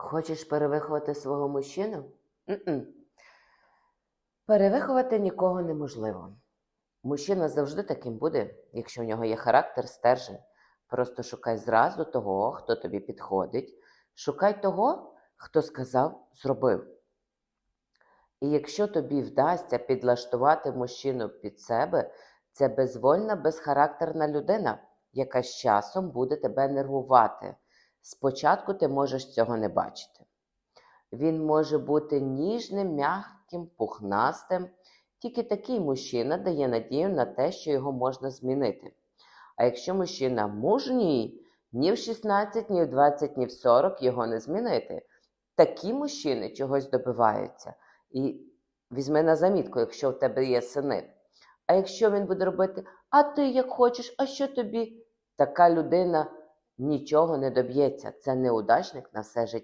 Хочеш перевиховати свого мужчину? М-м. Перевиховати нікого неможливо. Мужчина завжди таким буде, якщо в нього є характер, стержень. Просто шукай зразу того, хто тобі підходить. Шукай того, хто сказав, зробив. І якщо тобі вдасться підлаштувати мужчину під себе, це безвольна, безхарактерна людина, яка з часом буде тебе нервувати. Спочатку ти можеш цього не бачити. Він може бути ніжним, м'яким, пухнастим. Тільки такий мужчина дає надію на те, що його можна змінити. А якщо мужчина мужній, ні в 16, ні в 20, ні в 40 його не змінити. Такі мужчини чогось добиваються. І візьми на замітку, якщо в тебе є сини. А якщо він буде робити, а ти як хочеш, а що тобі? Така людина нічого не доб'ється. Це неудачник на все життя.